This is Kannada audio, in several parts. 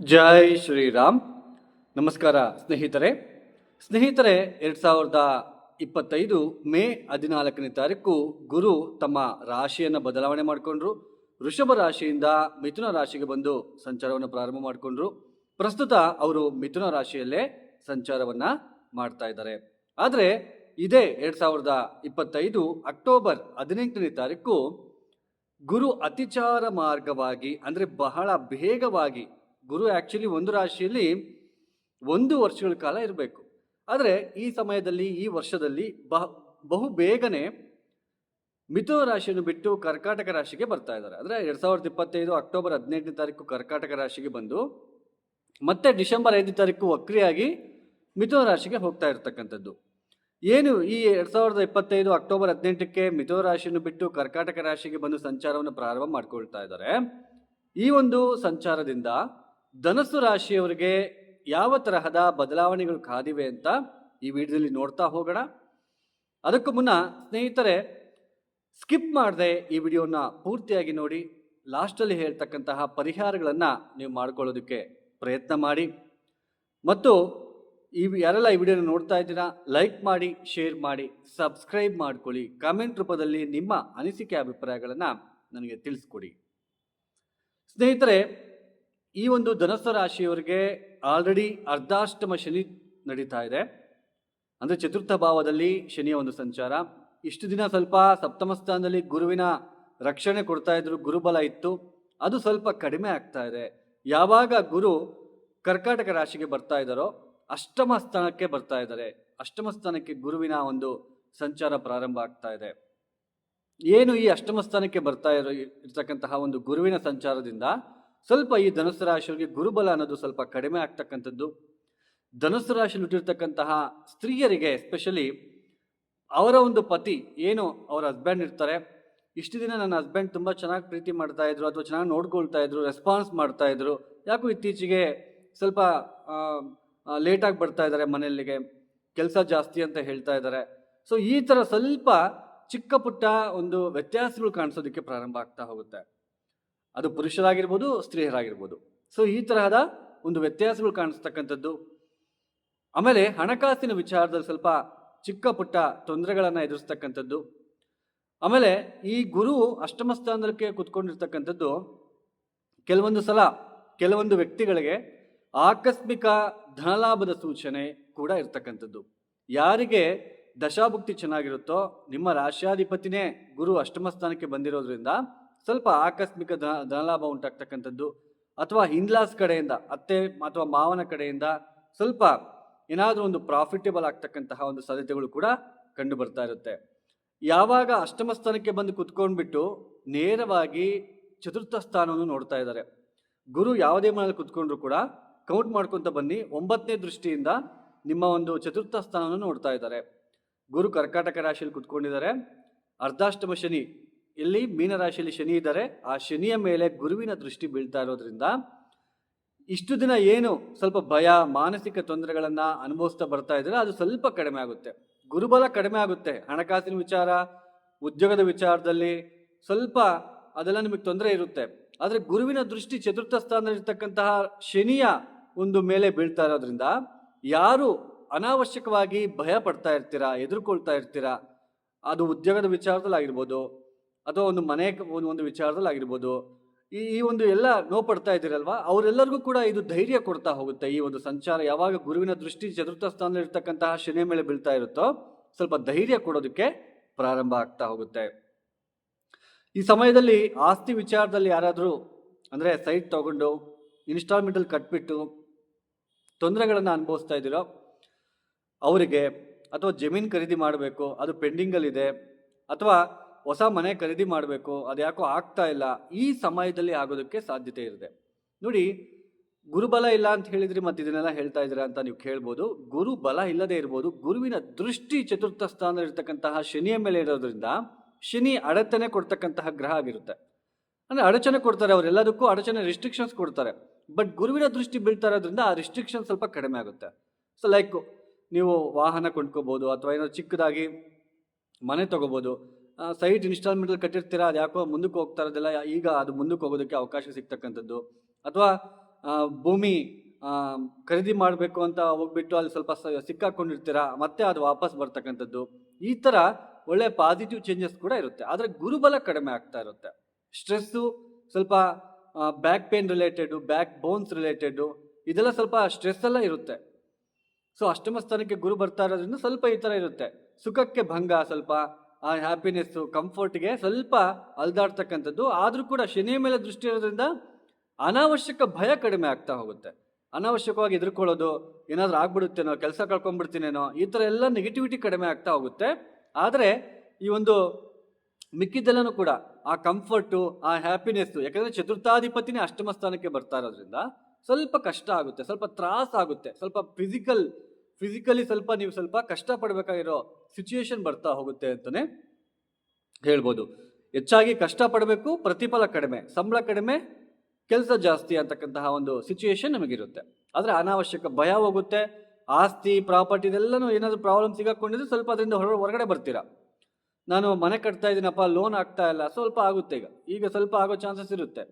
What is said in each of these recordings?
ಜೈ ಶ್ರೀರಾಮ್. ನಮಸ್ಕಾರ ಸ್ನೇಹಿತರೆ. ಸ್ನೇಹಿತರೆ, ಎರಡು ಸಾವಿರದ ಇಪ್ಪತ್ತೈದು ಮೇ ಹದಿನಾಲ್ಕನೇ ತಾರೀಕು ಗುರು ತಮ್ಮ ರಾಶಿಯನ್ನು ಬದಲಾವಣೆ ಮಾಡಿಕೊಂಡ್ರು. ವೃಷಭ ರಾಶಿಯಿಂದ ಮಿಥುನ ರಾಶಿಗೆ ಬಂದು ಸಂಚಾರವನ್ನು ಪ್ರಾರಂಭ ಮಾಡಿಕೊಂಡ್ರು. ಪ್ರಸ್ತುತ ಅವರು ಮಿಥುನ ರಾಶಿಯಲ್ಲೇ ಸಂಚಾರವನ್ನು ಮಾಡ್ತಾ ಇದ್ದಾರೆ. ಆದರೆ ಇದೇ ಎರಡು ಸಾವಿರದ ಇಪ್ಪತ್ತೈದು ಅಕ್ಟೋಬರ್ ಹದಿನೆಂಟನೇ ತಾರೀಕು ಗುರು ಅತಿಚಾರ ಮಾರ್ಗವಾಗಿ ಅಂದರೆ ಬಹಳ ಬೇಗವಾಗಿ ಗುರು ಆ್ಯಕ್ಚುಲಿ ಒಂದು ರಾಶಿಯಲ್ಲಿ ಒಂದು ವರ್ಷಗಳ ಕಾಲ ಇರಬೇಕು. ಆದರೆ ಈ ಸಮಯದಲ್ಲಿ, ಈ ವರ್ಷದಲ್ಲಿ ಬಹ, ಬಹು ಬೇಗನೆ ಮಿಥುನ ರಾಶಿಯನ್ನು ಬಿಟ್ಟು ಕರ್ಕಾಟಕ ರಾಶಿಗೆ ಬರ್ತಾ ಇದ್ದಾರೆ. ಅಂದರೆ ಎರಡು ಸಾವಿರದ ಇಪ್ಪತ್ತೈದು ಅಕ್ಟೋಬರ್ ಹದಿನೆಂಟನೇ ತಾರೀಕು ಕರ್ಕಾಟಕ ರಾಶಿಗೆ ಬಂದು, ಮತ್ತೆ ಡಿಸೆಂಬರ್ ಐದನೇ ತಾರೀಕು ವಕ್ರಿಯಾಗಿ ಮಿಥುನ ರಾಶಿಗೆ ಹೋಗ್ತಾ ಇರ್ತಕ್ಕಂಥದ್ದು. ಏನು ಈ ಎರಡು ಸಾವಿರದ ಇಪ್ಪತ್ತೈದು ಅಕ್ಟೋಬರ್ ಹದಿನೆಂಟಕ್ಕೆ ಮಿಥುನ ರಾಶಿಯನ್ನು ಬಿಟ್ಟು ಕರ್ಕಾಟಕ ರಾಶಿಗೆ ಬಂದು ಸಂಚಾರವನ್ನು ಪ್ರಾರಂಭ ಮಾಡ್ಕೊಳ್ತಾ ಇದ್ದಾರೆ. ಈ ಒಂದು ಸಂಚಾರದಿಂದ ಧನಸ್ಸು ರಾಶಿಯವರಿಗೆ ಯಾವ ತರಹದ ಬದಲಾವಣೆಗಳು ಕಾದಿವೆ ಅಂತ ಈ ವಿಡಿಯೋದಲ್ಲಿ ನೋಡ್ತಾ ಹೋಗೋಣ. ಅದಕ್ಕೂ ಮುನ್ನ ಸ್ನೇಹಿತರೆ, ಸ್ಕಿಪ್ ಮಾಡದೆ ಈ ವಿಡಿಯೋನ ಪೂರ್ತಿಯಾಗಿ ನೋಡಿ, ಲಾಸ್ಟಲ್ಲಿ ಹೇಳ್ತಕ್ಕಂತಹ ಪರಿಹಾರಗಳನ್ನು ನೀವು ಮಾಡ್ಕೊಳ್ಳೋದಕ್ಕೆ ಪ್ರಯತ್ನ ಮಾಡಿ. ಮತ್ತು ಈ ಯಾರೆಲ್ಲ ಈ ವಿಡಿಯೋನ ನೋಡ್ತಾ ಇದ್ದೀರಾ, ಲೈಕ್ ಮಾಡಿ, ಶೇರ್ ಮಾಡಿ, ಸಬ್ಸ್ಕ್ರೈಬ್ ಮಾಡ್ಕೊಳ್ಳಿ. ಕಾಮೆಂಟ್ ರೂಪದಲ್ಲಿ ನಿಮ್ಮ ಅನಿಸಿಕೆ, ಅಭಿಪ್ರಾಯಗಳನ್ನು ನನಗೆ ತಿಳಿಸ್ಕೊಡಿ. ಸ್ನೇಹಿತರೆ ಈ ಒಂದು ಧನಸ್ಥ ರಾಶಿಯವರಿಗೆ ಆಲ್ರೆಡಿ ಅರ್ಧಾಷ್ಟಮ ಶನಿ ನಡೀತಾ ಇದೆ. ಅಂದರೆ ಚತುರ್ಥ ಭಾವದಲ್ಲಿ ಶನಿಯ ಒಂದು ಸಂಚಾರ. ಇಷ್ಟು ದಿನ ಸ್ವಲ್ಪ ಸಪ್ತಮ ಸ್ಥಾನದಲ್ಲಿ ಗುರುವಿನ ರಕ್ಷಣೆ ಕೊಡ್ತಾ ಇದ್ರು, ಗುರುಬಲ ಇತ್ತು. ಅದು ಸ್ವಲ್ಪ ಕಡಿಮೆ ಆಗ್ತಾ ಇದೆ. ಯಾವಾಗ ಗುರು ಕರ್ಕಾಟಕ ರಾಶಿಗೆ ಬರ್ತಾ ಇದ್ದಾರೋ, ಅಷ್ಟಮ ಸ್ಥಾನಕ್ಕೆ ಬರ್ತಾ ಇದ್ದಾರೆ. ಅಷ್ಟಮ ಸ್ಥಾನಕ್ಕೆ ಗುರುವಿನ ಒಂದು ಸಂಚಾರ ಪ್ರಾರಂಭ ಆಗ್ತಾ ಇದೆ. ಏನು ಈ ಅಷ್ಟಮ ಸ್ಥಾನಕ್ಕೆ ಬರ್ತಾ ಇರೋ, ಇರ್ತಕ್ಕಂತಹ ಒಂದು ಗುರುವಿನ ಸಂಚಾರದಿಂದ ಸ್ವಲ್ಪ ಈ ಧನುಸ್ಸು ರಾಶಿಯವರಿಗೆ ಗುರುಬಲ ಅನ್ನೋದು ಸ್ವಲ್ಪ ಕಡಿಮೆ ಆಗ್ತಕ್ಕಂಥದ್ದು. ಧನುಸ್ಸು ರಾಶಿಯಲ್ಲಿ ಹುಟ್ಟಿರ್ತಕ್ಕಂತಹ ಸ್ತ್ರೀಯರಿಗೆ ಎಸ್ಪೆಷಲಿ ಅವರ ಒಂದು ಪತಿ ಏನು ಅವರ ಹಸ್ಬೆಂಡ್ ಇರ್ತಾರೆ. ಇಷ್ಟು ದಿನ ನನ್ನ ಹಸ್ಬೆಂಡ್ ತುಂಬ ಚೆನ್ನಾಗಿ ಪ್ರೀತಿ ಮಾಡ್ತಾ ಇದ್ರು ಅಥವಾ ಚೆನ್ನಾಗಿ ನೋಡ್ಕೊಳ್ತಾ ಇದ್ರು ರೆಸ್ಪಾನ್ಸ್ ಮಾಡ್ತಾ ಇದ್ರು. ಯಾಕೋ ಇತ್ತೀಚೆಗೆ ಸ್ವಲ್ಪ ಲೇಟಾಗಿ ಬರ್ತಾ ಇದ್ದಾರೆ ಮನೆಯಲ್ಲಿಗೆ. ಕೆಲಸ ಜಾಸ್ತಿ ಅಂತ ಹೇಳ್ತಾ ಇದ್ದಾರೆ. ಸೊ ಈ ಥರ ಸ್ವಲ್ಪ ಚಿಕ್ಕ ಪುಟ್ಟ ಒಂದು ವ್ಯತ್ಯಾಸಗಳು ಕಾಣಿಸೋದಕ್ಕೆ ಪ್ರಾರಂಭ ಆಗ್ತಾ ಹೋಗುತ್ತೆ. ಅದು ಪುರುಷರಾಗಿರ್ಬೋದು, ಸ್ತ್ರೀಯರಾಗಿರ್ಬೋದು. ಸೊ ಈ ತರಹದ ಒಂದು ವ್ಯತ್ಯಾಸಗಳು ಕಾಣಿಸ್ತಕ್ಕಂಥದ್ದು. ಆಮೇಲೆ ಹಣಕಾಸಿನ ವಿಚಾರದಲ್ಲಿ ಸ್ವಲ್ಪ ಚಿಕ್ಕ ಪುಟ್ಟ ತೊಂದರೆಗಳನ್ನು ಎದುರಿಸ್ತಕ್ಕಂಥದ್ದು. ಆಮೇಲೆ ಈ ಗುರು ಅಷ್ಟಮ ಸ್ಥಾನಕ್ಕೆ ಕುತ್ಕೊಂಡಿರ್ತಕ್ಕಂಥದ್ದು, ಕೆಲವೊಂದು ಸಲ ಕೆಲವೊಂದು ವ್ಯಕ್ತಿಗಳಿಗೆ ಆಕಸ್ಮಿಕ ಧನಲಾಭದ ಸೂಚನೆ ಕೂಡ ಇರ್ತಕ್ಕಂಥದ್ದು. ಯಾರಿಗೆ ದಶಾಭುಕ್ತಿ ಚೆನ್ನಾಗಿರುತ್ತೋ, ನಿಮ್ಮ ರಾಶ್ಯಾಧಿಪತಿನೇ ಗುರು ಅಷ್ಟಮ ಸ್ಥಾನಕ್ಕೆ ಬಂದಿರೋದ್ರಿಂದ ಸ್ವಲ್ಪ ಆಕಸ್ಮಿಕ ಧನ ಧನಲಾಭ ಉಂಟಾಗ್ತಕ್ಕಂಥದ್ದು. ಅಥವಾ ಇನ್ಲಾಸ್ ಕಡೆಯಿಂದ, ಅತ್ತೆ ಅಥವಾ ಮಾವನ ಕಡೆಯಿಂದ ಸ್ವಲ್ಪ ಏನಾದರೂ ಒಂದು ಪ್ರಾಫಿಟೇಬಲ್ ಆಗ್ತಕ್ಕಂತಹ ಒಂದು ಸಾಧ್ಯತೆಗಳು ಕೂಡ ಕಂಡು ಬರ್ತಾ ಇರುತ್ತೆ. ಯಾವಾಗ ಅಷ್ಟಮ ಸ್ಥಾನಕ್ಕೆ ಬಂದು ಕುತ್ಕೊಂಡ್ಬಿಟ್ಟು ನೇರವಾಗಿ ಚತುರ್ಥ ಸ್ಥಾನವನ್ನು ನೋಡ್ತಾ ಇದ್ದಾರೆ. ಗುರು ಯಾವುದೇ ಮನೇಲಿ ಕುತ್ಕೊಂಡ್ರು ಕೂಡ ಕೌಂಟ್ ಮಾಡ್ಕೊತ ಬನ್ನಿ, ಒಂಬತ್ತನೇ ದೃಷ್ಟಿಯಿಂದ ನಿಮ್ಮ ಒಂದು ಚತುರ್ಥ ಸ್ಥಾನವನ್ನು ನೋಡ್ತಾ ಇದ್ದಾರೆ. ಗುರು ಕರ್ಕಾಟಕ ರಾಶಿಯಲ್ಲಿ ಕುತ್ಕೊಂಡಿದ್ದಾರೆ. ಅರ್ಧಾಷ್ಟಮ ಶನಿ ಇಲ್ಲಿ ಮೀನರಾಶಿಯಲ್ಲಿ ಶನಿ ಇದ್ದಾರೆ. ಆ ಶನಿಯ ಮೇಲೆ ಗುರುವಿನ ದೃಷ್ಟಿ ಬೀಳ್ತಾ ಇರೋದ್ರಿಂದ ಇಷ್ಟು ದಿನ ಏನು ಸ್ವಲ್ಪ ಭಯ, ಮಾನಸಿಕ ತೊಂದರೆಗಳನ್ನು ಅನುಭವಿಸ್ತಾ ಬರ್ತಾ ಇದ್ದಾರೆ ಅದು ಸ್ವಲ್ಪ ಕಡಿಮೆ ಆಗುತ್ತೆ. ಗುರುಬಲ ಕಡಿಮೆ ಆಗುತ್ತೆ. ಹಣಕಾಸಿನ ವಿಚಾರ, ಉದ್ಯೋಗದ ವಿಚಾರದಲ್ಲಿ ಸ್ವಲ್ಪ ಅದೆಲ್ಲ ನಿಮಗೆ ತೊಂದರೆ ಇರುತ್ತೆ. ಆದರೆ ಗುರುವಿನ ದೃಷ್ಟಿ ಚತುರ್ಥ ಸ್ಥಾನದಲ್ಲಿರ್ತಕ್ಕಂತಹ ಶನಿಯ ಒಂದು ಮೇಲೆ ಬೀಳ್ತಾ ಇರೋದ್ರಿಂದ ಯಾರು ಅನಾವಶ್ಯಕವಾಗಿ ಭಯ ಪಡ್ತಾ ಇರ್ತೀರಾ, ಎದುರ್ಕೊಳ್ತಾ ಇರ್ತೀರಾ, ಅದು ಉದ್ಯೋಗದ ವಿಚಾರದಲ್ಲಿ ಆಗಿರ್ಬೋದು ಅಥವಾ ಒಂದು ಮನೆ ಒಂದು ವಿಚಾರದಲ್ಲಿ ಆಗಿರ್ಬೋದು. ಈ ಈ ಒಂದು ಎಲ್ಲ ನೋಪಡ್ತಾ ಪಡ್ತಾ ಇದ್ದೀರಲ್ವಾ? ಅವರೆಲ್ಲರಿಗೂ ಕೂಡ ಇದು ಧೈರ್ಯ ಕೊಡ್ತಾ ಹೋಗುತ್ತೆ ಈ ಒಂದು ಸಂಚಾರ. ಯಾವಾಗ ಗುರುವಿನ ದೃಷ್ಟಿ ಚತುರ್ಥ ಸ್ಥಾನದಲ್ಲಿ ಇರ್ತಕ್ಕಂತಹ ಶನಿ ಮೇಲೆ ಬೀಳ್ತಾ ಇರುತ್ತೋ, ಸ್ವಲ್ಪ ಧೈರ್ಯ ಕೊಡೋದಕ್ಕೆ ಪ್ರಾರಂಭ ಆಗ್ತಾ ಹೋಗುತ್ತೆ. ಈ ಸಮಯದಲ್ಲಿ ಆಸ್ತಿ ವಿಚಾರದಲ್ಲಿ ಯಾರಾದರೂ, ಅಂದರೆ ಸೈಟ್ ತಗೊಂಡು, ಇನ್ಸ್ಟಾಲ್ಮೆಂಟಲ್ಲಿ ಕಟ್ಬಿಟ್ಟು, ತೊಂದರೆಗಳನ್ನು ಅನುಭವಿಸ್ತಾ ಇದ್ದೀರೋ, ಅವರಿಗೆ, ಅಥವಾ ಜಮೀನು ಖರೀದಿ ಮಾಡಬೇಕು, ಅದು ಪೆಂಡಿಂಗಲ್ಲಿದೆ, ಅಥವಾ ಹೊಸ ಮನೆ ಖರೀದಿ ಮಾಡಬೇಕು ಅದ್ಯಾಕೋ ಆಗ್ತಾ ಇಲ್ಲ, ಈ ಸಮಯದಲ್ಲಿ ಆಗೋದಕ್ಕೆ ಸಾಧ್ಯತೆ ಇರುತ್ತೆ. ನೋಡಿ, ಗುರುಬಲ ಇಲ್ಲ ಅಂತ ಹೇಳಿದ್ರಿ ಮತ್ತೆ ಇದನ್ನೆಲ್ಲ ಹೇಳ್ತಾ ಇದ್ದೀರಾ ಅಂತ ನೀವು ಕೇಳ್ಬೋದು. ಗುರು ಬಲ ಇಲ್ಲದೆ ಇರ್ಬೋದು. ಗುರುವಿನ ದೃಷ್ಟಿ ಚತುರ್ಥ ಸ್ಥಾನದಲ್ಲಿರ್ತಕ್ಕಂತಹ ಶನಿಯ ಮೇಲೆ ಇರೋದ್ರಿಂದ, ಶನಿ ಅಡಚಣೆ ಕೊಡ್ತಕ್ಕಂತಹ ಗ್ರಹ ಆಗಿರುತ್ತೆ. ಅಂದರೆ ಅಡಚಣೆ ಕೊಡ್ತಾರೆ, ಅವರೆಲ್ಲದಕ್ಕೂ ಅಡಚಣೆ ರಿಸ್ಟ್ರಿಕ್ಷನ್ಸ್ ಕೊಡ್ತಾರೆ. ಬಟ್ ಗುರುವಿನ ದೃಷ್ಟಿ ಬೀಳ್ತಾ ಇರೋದ್ರಿಂದ ಆ ರಿಸ್ಟ್ರಿಕ್ಷನ್ ಸ್ವಲ್ಪ ಕಡಿಮೆ ಆಗುತ್ತೆ. ಸೊ ಲೈಕ್ ನೀವು ವಾಹನ ಕೊಂಡ್ಕೋಬೋದು, ಅಥವಾ ಏನೋ ಚಿಕ್ಕದಾಗಿ ಮನೆ ತೊಗೋಬೋದು ಸೈಟ್ ಇನ್ಸ್ಟಾಲ್ಮೆಂಟಲ್ಲಿ ಕಟ್ಟಿರ್ತೀರಾ? ಅದು ಯಾಕೋ ಮುಂದಕ್ಕೆ ಹೋಗ್ತಾ ಇರೋದಿಲ್ಲ, ಈಗ ಅದು ಮುಂದಕ್ಕೆ ಹೋಗೋದಕ್ಕೆ ಅವಕಾಶ ಸಿಗ್ತಕ್ಕಂಥದ್ದು. ಅಥವಾ ಭೂಮಿ ಖರೀದಿ ಮಾಡಬೇಕು ಅಂತ ಹೋಗ್ಬಿಟ್ಟು ಅಲ್ಲಿ ಸ್ವಲ್ಪ ಸಿಕ್ಕಾಕೊಂಡಿರ್ತೀರಾ? ಮತ್ತೆ ಅದು ವಾಪಸ್ ಬರ್ತಕ್ಕಂಥದ್ದು. ಈ ಥರ ಒಳ್ಳೆ ಪಾಸಿಟಿವ್ ಚೇಂಜಸ್ ಕೂಡ ಇರುತ್ತೆ. ಆದರೆ ಗುರುಬಲ ಕಡಿಮೆ ಆಗ್ತಾ ಇರುತ್ತೆ. ಸ್ಟ್ರೆಸ್ಸು, ಸ್ವಲ್ಪ back pain related back bones related ಇದೆಲ್ಲ ಸ್ವಲ್ಪ ಸ್ಟ್ರೆಸ್ ಎಲ್ಲ ಇರುತ್ತೆ. ಸೊ ಅಷ್ಟಮ ಸ್ಥಾನಕ್ಕೆ ಗುರು ಬರ್ತಾ ಇರೋದ್ರಿಂದ ಸ್ವಲ್ಪ ಈ ಥರ ಇರುತ್ತೆ. ಸುಖಕ್ಕೆ ಭಂಗ ಸ್ವಲ್ಪ ಆ ಹ್ಯಾಪಿನೆಸ್ಸು ಕಂಫರ್ಟ್ಗೆ ಸ್ವಲ್ಪ ಅಲ್ದಾಡ್ತಕ್ಕಂಥದ್ದು. ಆದರೂ ಕೂಡ ಶನಿಯ ಮೇಲೆ ದೃಷ್ಟಿ ಇರೋದ್ರಿಂದ ಅನಾವಶ್ಯಕ ಭಯ ಕಡಿಮೆ ಆಗ್ತಾ ಹೋಗುತ್ತೆ. ಅನಾವಶ್ಯಕವಾಗಿ ಎದುರ್ಕೊಳ್ಳೋದು, ಏನಾದರೂ ಆಗ್ಬಿಡುತ್ತೇನೋ, ಕೆಲಸ ಕಳ್ಕೊಂಡ್ಬಿಡ್ತೀನೇನೋ, ಈ ಥರ ಎಲ್ಲ ನೆಗೆಟಿವಿಟಿ ಕಡಿಮೆ ಆಗ್ತಾ ಹೋಗುತ್ತೆ. ಆದರೆ ಈ ಒಂದು ಮಿಕ್ಕಿದ್ದೆಲ್ಲನೂ ಕೂಡ ಆ ಕಂಫರ್ಟು ಆ ಹ್ಯಾಪಿನೆಸ್ಸು ಯಾಕಂದರೆ ಚತುರ್ಥಾಧಿಪತಿನೇ ಅಷ್ಟಮ ಸ್ಥಾನಕ್ಕೆ ಬರ್ತಾ ಇರೋದ್ರಿಂದ ಸ್ವಲ್ಪ ಕಷ್ಟ ಆಗುತ್ತೆ, ಸ್ವಲ್ಪ ತ್ರಾಸ ಆಗುತ್ತೆ, ಸ್ವಲ್ಪ ಫಿಸಿಕಲ್ ಫಿಸಿಕಲಿ ಸ್ವಲ್ಪ ನೀವು ಸ್ವಲ್ಪ ಕಷ್ಟಪಡಬೇಕಾಗಿರೋ ಸಿಚುಯೇಷನ್ ಬರ್ತಾ ಹೋಗುತ್ತೆ ಅಂತಲೇ ಹೇಳ್ಬೋದು. ಹೆಚ್ಚಾಗಿ ಕಷ್ಟಪಡಬೇಕು, ಪ್ರತಿಫಲ ಕಡಿಮೆ, ಸಂಬಳ ಕಡಿಮೆ, ಕೆಲಸ ಜಾಸ್ತಿ ಅಂತಕ್ಕಂತಹ ಒಂದು ಸಿಚುಯೇಷನ್ ನಮಗಿರುತ್ತೆ. ಆದರೆ ಅನಾವಶ್ಯಕ ಭಯ ಹೋಗುತ್ತೆ, ಆಸ್ತಿ ಪ್ರಾಪರ್ಟಿ ಇದೆಲ್ಲನೂ ಏನಾದರೂ ಪ್ರಾಬ್ಲಮ್ ಸಿಗಾಕೊಂಡಿದ್ರೆ ಸ್ವಲ್ಪ ಅದರಿಂದ ಹೊರ, ಹೊರಗಡೆ ಬರ್ತೀರಾ? ನಾನು ಮನೆ ಕಟ್ತಾ ಇದ್ದೀನಪ್ಪ ಲೋನ್ ಆಗ್ತಾ ಇಲ್ಲ, ಸ್ವಲ್ಪ ಆಗುತ್ತೆ ಈಗ. ಈಗ ಸ್ವಲ್ಪ ಆಗೋ ಚಾನ್ಸಸ್ ಇರುತ್ತೆ.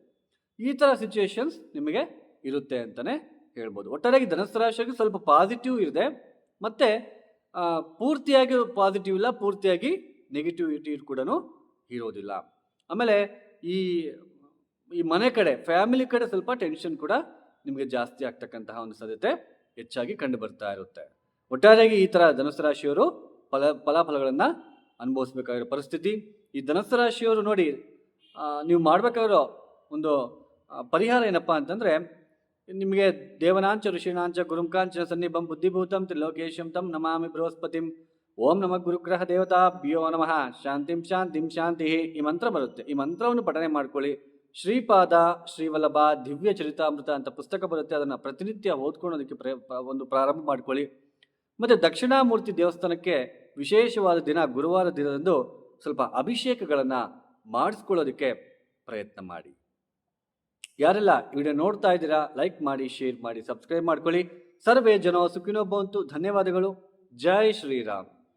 ಈ ಥರ ಸಿಚುಯೇಷನ್ಸ್ ನಿಮಗೆ ಇರುತ್ತೆ ಅಂತಲೇ ಹೇಳ್ಬೋದು. ಒಟ್ಟಾರೆಯಾಗಿ ಧನಸ್ಸು ರಾಶಿಯಾಗಿ ಸ್ವಲ್ಪ ಪಾಸಿಟಿವ್ ಇದೆ. ಮತ್ತು ಪೂರ್ತಿಯಾಗಿ ಪಾಸಿಟಿವ್ ಇಲ್ಲ, ಪೂರ್ತಿಯಾಗಿ ನೆಗೆಟಿವಿಟಿ ಕೂಡ ಇರೋದಿಲ್ಲ. ಆಮೇಲೆ ಈ ಈ ಮನೆ ಕಡೆ ಫ್ಯಾಮಿಲಿ ಕಡೆ ಸ್ವಲ್ಪ ಟೆನ್ಷನ್ ಕೂಡ ನಿಮಗೆ ಜಾಸ್ತಿ ಆಗ್ತಕ್ಕಂತಹ ಒಂದು ಸಾಧ್ಯತೆ ಹೆಚ್ಚಾಗಿ ಕಂಡು ಬರ್ತಾ ಇರುತ್ತೆ. ಒಟ್ಟಾರೆಯಾಗಿ ಈ ಥರ ಧನಸ್ಸು ರಾಶಿಯವರು ಫಲ, ಫಲಾಫಲಗಳನ್ನು ಅನುಭವಿಸ್ಬೇಕಾಗಿರೋ ಪರಿಸ್ಥಿತಿ. ಈ ಧನಸ್ಸು ರಾಶಿಯವರು ನೋಡಿ ನೀವು ಮಾಡಬೇಕಾಗಿರೋ ಒಂದು ಪರಿಹಾರ ಏನಪ್ಪ ಅಂತಂದರೆ ನಿಮಗೆ ದೇವನಾಂಚ, ಋಷಿಣಾಂಚ ಗುರುಂಕಾಂಚ ಸನ್ನಿಭಂ, ಬುದ್ಧಿಭೂತಂ, ತ್ರಿಲೋಕೇಶಂ ತಂ ನಮಾಮಿ ಬೃಹಸ್ಪತಿಂ. ಓಂ ನಮ ಗುರುಗ್ರಹ ದೇವತಾ ಭ್ಯೋ ನಮಃ. ಶಾಂತಿಂ ಶಾಂತಿಂ ಶಾಂತಿ. ಈ ಮಂತ್ರ ಬರುತ್ತೆ. ಈ ಮಂತ್ರವನ್ನು ಪಠನೆ ಮಾಡ್ಕೊಳ್ಳಿ. ಶ್ರೀಪಾದ ಶ್ರೀವಲ್ಲಭ ದಿವ್ಯ ಚರಿತಾಮೃತ ಅಂತ ಪುಸ್ತಕ ಬರುತ್ತೆ. ಅದನ್ನು ಪ್ರತಿನಿತ್ಯ ಓದ್ಕೊಳ್ಳೋದಕ್ಕೆ ಪ್ರ- ಒಂದು ಪ್ರಾರಂಭ ಮಾಡ್ಕೊಳ್ಳಿ. ಮತ್ತು ದಕ್ಷಿಣಾಮೂರ್ತಿ ದೇವಸ್ಥಾನಕ್ಕೆ ವಿಶೇಷವಾದ ದಿನ ಗುರುವಾರ ದಿನದಂದು ಸ್ವಲ್ಪ ಅಭಿಷೇಕಗಳನ್ನು ಮಾಡಿಸ್ಕೊಳ್ಳೋದಕ್ಕೆ ಪ್ರಯತ್ನ ಮಾಡಿ. ಯಾರೆಲ್ಲ ವಿಡಿಯೋ ನೋಡ್ತಾ ಇದ್ದೀರಾ ಲೈಕ್ ಮಾಡಿ ಶೇರ್ ಮಾಡಿ ಸಬ್ಸ್ಕ್ರೈಬ್ ಮಾಡ್ಕೊಳ್ಳಿ. ಸರ್ವೇ ಜನ ಸುಖಿನೋ ಬಂತು ಧನ್ಯವಾದಗಳು. ಜೈ ಶ್ರೀರಾಮ್.